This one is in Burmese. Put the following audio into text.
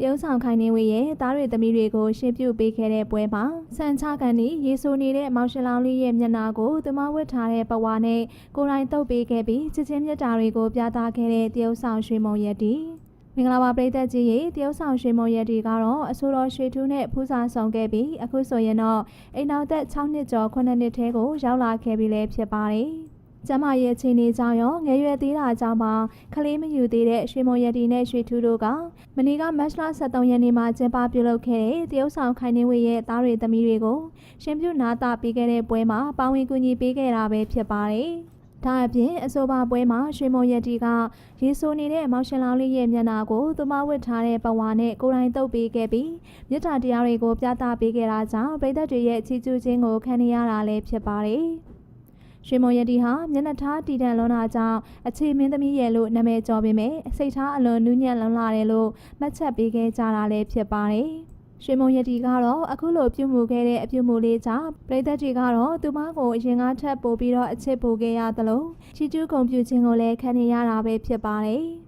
တရုတ်ဆောင်ခိုင်နေဝေရဲ့သားတွေသမီးတွေကိုရှင်းပြပေးခဲ့တဲ့ပွဲမှာဆန်ချကန်ဒီရေဆိုနေတဲ့မောင်ရှင်လောင်လေးရဲ့မျက်နှာကိုသူမဝတ်ထားတဲ့ပဝါနဲ့ကိုယ်တိုင်တုပ်ပေးခဲ့ပြီးချစ်ချင်းမြတ်တာတွေကိုပြသခဲ့တဲ့တရုတ်ဆောင်ရွှေမုံရက်တီမင်္ဂလာပါပရိသတ်ကြီးရေတရုတ်ဆောင်ရွှေမုံရက်တီကတော့အဆိုတော်ရွှေထူးနဲ့ဖူးစာဆောင်ခဲ့ပြီးအခုဆိုရင်တော့အိမ်နောက်သက်6နှစ်ကျော်9နှစ်ထဲကိုရောက်လာခဲ့ပြီလည်းဖြစ်ပါတယ်။ ကျမရဲ့အခြေအနေကြောင့်ရောငယ်ရွယ်သေးတာကြောင့်ပါကလေးမယူသေးတဲ့ရွှေမုံရက်တီနဲ့ရွှေထူးတို့ကမနေ့ကမတ်လ23ရက်နေ့မှာကျင်းပပြုလုပ်ခဲ့တဲ့တရုတ်ဆောင်ခိုင်နေဝေရဲ့သားတွေသမီးတွေကိုရှင်ပြုနာတာပေးခဲ့တဲ့ပွဲမှာပါဝင်ကူညီပေးခဲ့တာပဲဖြစ်ပါတယ်။ဒါအပြင်အဆိုပါပွဲမှာရွှေမုံရက်တီကရေဆိုနေတဲ့မောင်ရှင်လောင်လေးရဲ့မျက်နှာကိုသူမဝတ်ထားတဲ့ပဝါနဲ့ကိုယ်တိုင်တုပ်ပေးခဲ့ပြီးမြတ်တာတရားတွေကိုပြသပေးခဲ့တာကြောင့်ပြည်သက်တွေရဲ့ချီးကျူးခြင်းကိုခံနေရတာလည်းဖြစ်ပါတယ်။ ရွှေမုံရတီဟာမျက်နှာထားတည်တံ့လွန်တာကြောင့်အခြေမင်းသမီးရဲ့လို့နာမည်ကျော်ပေမဲ့စိတ်ထားအလွန်နူးညံ့လွန်လာတယ်လို့မှတ်ချက်ပေးခဲ့ကြတာလည်းဖြစ်ပါတယ်။ရွှေမုံရတီကတော့အခုလိုပြုမှုခဲ့တဲ့အပြုမှုလေးကြောင့်ပြည်သက်တွေကတော့သူမကိုအရင်ကထပ်ပို့ပြီးတော့အချစ်ပို့ခဲ့ရသလိုချီးကျူးဂုဏ်ပြုခြင်းကိုလည်းခံနေရတာပဲဖြစ်ပါတယ်။